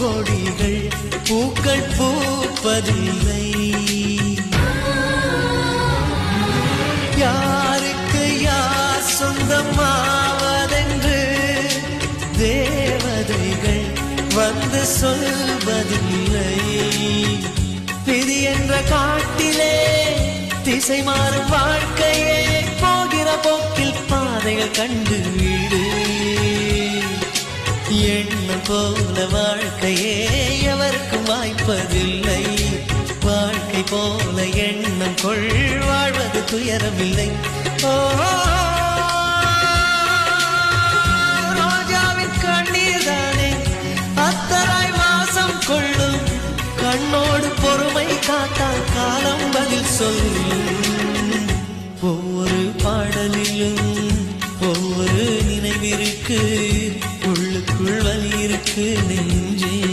கொடிகள் பூக்கள் பூப்பதில்லை. யாருக்கு யார் சொந்தமாவதென்று தேவதைகள் வந்து சொல்வதில்லை. விதி என்ற காட்டிலே திசை மாறும் வாழ்க்கையே போகிற போக்கில் பாதைகள் கண்டு வீடு. என் போல வாழ்க்கையே எவருக்கும் வாய்ப்பதில்லை. வாழ்க்கை போல எண்ணம் கொள் வாழ்வது துயரமில்லை. ராஜாவின் ரோஜாவின் கண்ணீர் தானே அத்தராய் மாசம் கொள்ளும். கண்ணோடு பொறுமை காத்தால் காலம் பதில் சொல்லும். ஒவ்வொரு பாடலிலும் ஒவ்வொரு நினைவிற்கு உள்ளுக்குள் நெஞ்சே